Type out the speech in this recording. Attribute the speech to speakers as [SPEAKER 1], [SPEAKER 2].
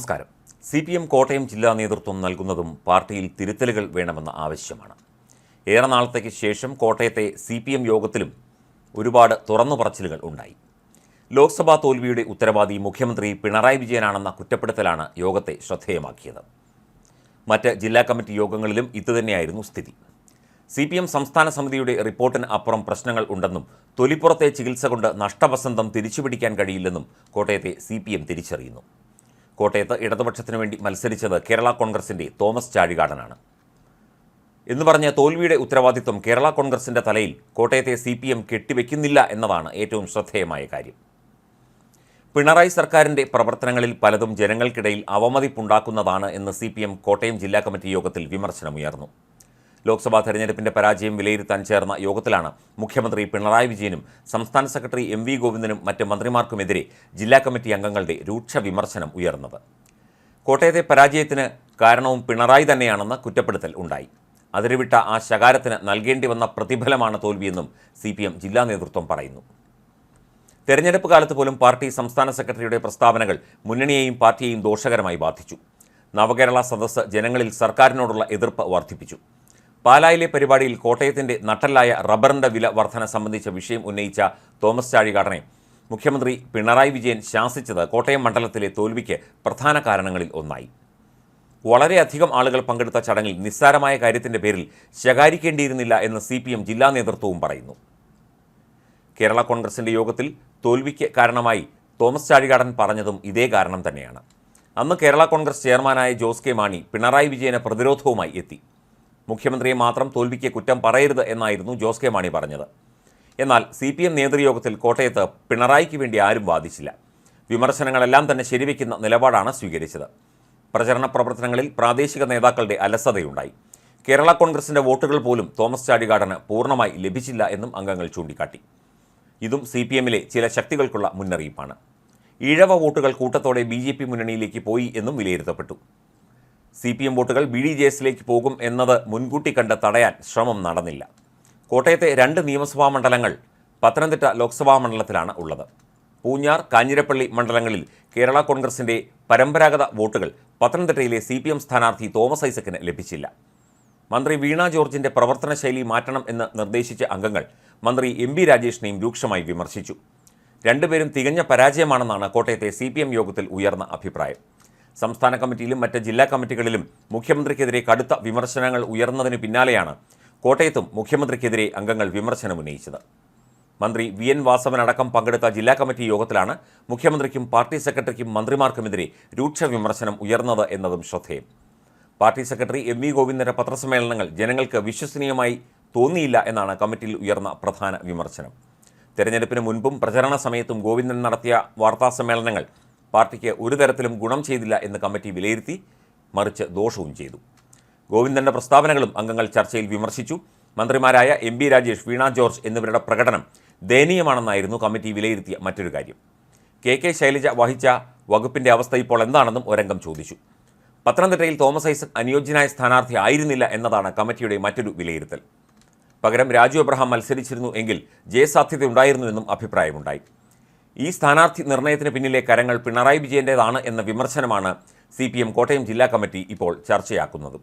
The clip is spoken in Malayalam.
[SPEAKER 1] നമസ്കാരം. സി പി എം കോട്ടയം ജില്ലാ നേതൃത്വം നൽകുന്നതും പാർട്ടിയിൽ തിരുത്തലുകൾ വേണമെന്ന ആവശ്യമാണ്. ഏറെ നാളത്തേക്ക് ശേഷം കോട്ടയത്തെ സി പി എം യോഗത്തിലും ഒരുപാട് തുറന്നു പറച്ചിലുകൾ ഉണ്ടായി. ലോക്സഭാ തോൽവിയുടെ ഉത്തരവാദി മുഖ്യമന്ത്രി പിണറായി വിജയനാണെന്ന കുറ്റപ്പെടുത്തലാണ് യോഗത്തെ ശ്രദ്ധേയമാക്കിയത്. മറ്റ് ജില്ലാ കമ്മിറ്റി യോഗങ്ങളിലും ഇതുതന്നെയായിരുന്നു സ്ഥിതി. സി പി എം സംസ്ഥാന സമിതിയുടെ റിപ്പോർട്ടിന് അപ്പുറം പ്രശ്നങ്ങൾ ഉണ്ടെന്നും തൊലിപ്പുറത്തെ ചികിത്സ കൊണ്ട് നഷ്ടവസന്തം തിരിച്ചുപിടിക്കാൻ കഴിയില്ലെന്നും കോട്ടയത്തെ സി പി എം തിരിച്ചറിയുന്നു. കോട്ടയത്ത് ഇടതുപക്ഷത്തിനു വേണ്ടി മത്സരിച്ചത് കേരള കോൺഗ്രസിന്റെ തോമസ് ചാഴികാടനാണ്. എന്ന് പറഞ്ഞ് തോൽവിയുടെ ഉത്തരവാദിത്വം കേരള കോൺഗ്രസിന്റെ തലയിൽ കോട്ടയത്തെ സി പി എം കെട്ടിവെക്കുന്നില്ല എന്നതാണ് ഏറ്റവും ശ്രദ്ധേയമായ കാര്യം. പിണറായി സർക്കാരിന്റെ പ്രവർത്തനങ്ങളിൽ പലതും ജനങ്ങൾക്കിടയിൽ അവമതിപ്പുണ്ടാക്കുന്നതാണ് എന്ന് സി പി എം കോട്ടയം ജില്ലാ കമ്മിറ്റി യോഗത്തിൽ വിമർശനമുയർന്നു. ലോക്സഭാ തെരഞ്ഞെടുപ്പിന്റെ പരാജയം വിലയിരുത്താൻ ചേർന്ന യോഗത്തിലാണ് മുഖ്യമന്ത്രി പിണറായി വിജയനും സംസ്ഥാന സെക്രട്ടറി എം വി ഗോവിന്ദനും മറ്റ് മന്ത്രിമാർക്കുമെതിരെ ജില്ലാ കമ്മിറ്റി അംഗങ്ങളുടെ രൂക്ഷ വിമർശനം ഉയർന്നത്. കോട്ടയത്തെ പരാജയത്തിന് കാരണവും പിണറായി തന്നെയാണെന്ന കുറ്റപ്പെടുത്തൽ ഉണ്ടായി. അതിരുവിട്ട ആ ശകാരത്തിന് നൽകേണ്ടി വന്ന പ്രതിഫലമാണ് തോൽവിയെന്നും സി ജില്ലാ നേതൃത്വം പറയുന്നു. തെരഞ്ഞെടുപ്പ് കാലത്ത് പോലും പാർട്ടി സംസ്ഥാന സെക്രട്ടറിയുടെ പ്രസ്താവനകൾ മുന്നണിയെയും പാർട്ടിയെയും ദോഷകരമായി ബാധിച്ചു. നവകേരള സദസ്സ് ജനങ്ങളിൽ സർക്കാരിനോടുള്ള എതിർപ്പ് വർദ്ധിപ്പിച്ചു. പാലായിലെ പരിപാടിയിൽ കോട്ടയത്തിന്റെ നട്ടല്ലായ റബ്ബറിന്റെ വില വർധന സംബന്ധിച്ച വിഷയം ഉന്നയിച്ച തോമസ് ചാഴികാടനെ മുഖ്യമന്ത്രി പിണറായി വിജയൻ ശാസിച്ചത് കോട്ടയം മണ്ഡലത്തിലെ തോൽവിക്ക് പ്രധാന കാരണങ്ങളിൽ ഒന്നായി. വളരെയധികം ആളുകൾ പങ്കെടുത്ത ചടങ്ങിൽ നിസ്സാരമായ കാര്യത്തിന്റെ പേരിൽ ശകാരിക്കേണ്ടിയിരുന്നില്ല എന്ന് സി ജില്ലാ നേതൃത്വവും പറയുന്നു. കേരള കോൺഗ്രസിന്റെ യോഗത്തിൽ തോൽവിക്ക് കാരണമായി തോമസ് ചാഴികാടൻ പറഞ്ഞതും ഇതേ കാരണം തന്നെയാണ്. അന്ന് കേരള കോൺഗ്രസ് ചെയർമാനായ ജോസ് കെ മാണി പിണറായി വിജയന് പ്രതിരോധവുമായി എത്തി. മുഖ്യമന്ത്രിയെ മാത്രം തോൽവിക്ക് കുറ്റം പറയരുത് എന്നായിരുന്നു ജോസ് കെ മാണി പറഞ്ഞത്. എന്നാൽ സി പി എം നേതൃയോഗത്തിൽ കോട്ടയത്ത് പിണറായിക്ക് വേണ്ടി ആരും വാദിച്ചില്ല. വിമർശനങ്ങളെല്ലാം തന്നെ ശരിവെക്കുന്ന നിലപാടാണ് സ്വീകരിച്ചത്. പ്രചരണ പ്രവർത്തനങ്ങളിൽ പ്രാദേശിക നേതാക്കളുടെ അലസതയുണ്ടായി. കേരള കോൺഗ്രസിന്റെ വോട്ടുകൾ പോലും തോമസ് ചാടികാടന് പൂർണമായി ലഭിച്ചില്ല എന്നും അംഗങ്ങൾ ചൂണ്ടിക്കാട്ടി. ഇതും സി പി എമ്മിലെ ചില ശക്തികൾക്കുള്ള മുന്നറിയിപ്പാണ്. ഇഴവ വോട്ടുകൾ കൂട്ടത്തോടെ ബി ജെ പി മുന്നണിയിലേക്ക് പോയി എന്നും വിലയിരുത്തപ്പെട്ടു. സി പി എം വോട്ടുകൾ ബി ഡി ജെ എസിലേക്ക് പോകും എന്നത് മുൻകൂട്ടി കണ്ട് തടയാൻ ശ്രമം നടന്നില്ല. കോട്ടയത്തെ രണ്ട് നിയമസഭാ മണ്ഡലങ്ങൾ പത്തനംതിട്ട ലോക്സഭാ മണ്ഡലത്തിലാണ് ഉള്ളത്. പൂഞ്ഞാർ കാഞ്ഞിരപ്പള്ളി മണ്ഡലങ്ങളിൽ കേരള കോൺഗ്രസിന്റെ പരമ്പരാഗത വോട്ടുകൾ പത്തനംതിട്ടയിലെ സി പി എം സ്ഥാനാർത്ഥി തോമസ് ഐസക്കിന് ലഭിച്ചില്ല. മന്ത്രി വീണ ജോർജിന്റെ പ്രവർത്തന ശൈലി മാറ്റണം എന്ന് നിർദ്ദേശിച്ച അംഗങ്ങൾ മന്ത്രി എം ബി രാജേഷിനെയും രൂക്ഷമായി വിമർശിച്ചു. രണ്ടുപേരും തികഞ്ഞ പരാജയമാണെന്നാണ് കോട്ടയത്തെ സി യോഗത്തിൽ ഉയർന്ന അഭിപ്രായം. സംസ്ഥാന കമ്മിറ്റിയിലും മറ്റ് ജില്ലാ കമ്മിറ്റികളിലും മുഖ്യമന്ത്രിക്കെതിരെ കടുത്ത വിമർശനങ്ങൾ ഉയർന്നതിന് പിന്നാലെയാണ് കോട്ടയത്തും മുഖ്യമന്ത്രിക്കെതിരെ അംഗങ്ങൾ വിമർശനം വിമർശനമുന്നയിച്ചത് മന്ത്രി വി എൻ വാസവനടക്കം പങ്കെടുത്ത ജില്ലാ കമ്മിറ്റി യോഗത്തിലാണ് മുഖ്യമന്ത്രിക്കും പാർട്ടി സെക്രട്ടറിക്കും മന്ത്രിമാർക്കുമെതിരെ രൂക്ഷ വിമർശനം ഉയർന്നത് എന്നതും ശ്രദ്ധേയം. പാർട്ടി സെക്രട്ടറി എം വി ഗോവിന്ദന്റെ പത്രസമ്മേളനങ്ങൾ ജനങ്ങൾക്ക് വിശ്വസനീയമായി തോന്നിയില്ല എന്നാണ് കമ്മിറ്റിയിൽ ഉയർന്ന പ്രധാന വിമർശനം. തെരഞ്ഞെടുപ്പിന് മുൻപും പ്രചരണ സമയത്തും ഗോവിന്ദൻ നടത്തിയ വാർത്താസമ്മേളനങ്ങൾ പാർട്ടിക്ക് ഒരു തരത്തിലും ഗുണം ചെയ്തില്ല എന്ന് കമ്മിറ്റി വിലയിരുത്തി മറിച്ച് ദോഷവും ചെയ്തു. ഗോവിന്ദന്റെ പ്രസ്താവനകളും അംഗങ്ങൾ ചർച്ചയിൽ വിമർശിച്ചു. മന്ത്രിമാരായ എം ബി രാജേഷ് വീണ ജോർജ് എന്നിവരുടെ പ്രകടനം ദയനീയമാണെന്നായിരുന്നു കമ്മിറ്റി വിലയിരുത്തിയ മറ്റൊരു കാര്യം. കെ കെ ശൈലജ വഹിച്ച വകുപ്പിന്റെ അവസ്ഥ ഇപ്പോൾ എന്താണെന്നും ഒരംഗം ചോദിച്ചു. പത്തനംതിട്ടയിൽ തോമസ് ഐസക് അനുയോജ്യനായ സ്ഥാനാർത്ഥി ആയിരുന്നില്ല എന്നതാണ് കമ്മിറ്റിയുടെ മറ്റൊരു വിലയിരുത്തൽ. പകരം രാജു അബ്രഹാം മത്സരിച്ചിരുന്നു എങ്കിൽ ജയസാധ്യതയുണ്ടായിരുന്നുവെന്നും അഭിപ്രായമുണ്ടായി. ഈ സ്ഥാനാർത്ഥി നിർണയത്തിന് പിന്നിലെ കരങ്ങൾ പിണറായി വിജയന്റേതാണ് എന്ന വിമർശനമാണ് സി കോട്ടയം ജില്ലാ കമ്മിറ്റി ഇപ്പോൾ ചർച്ചയാക്കുന്നത്.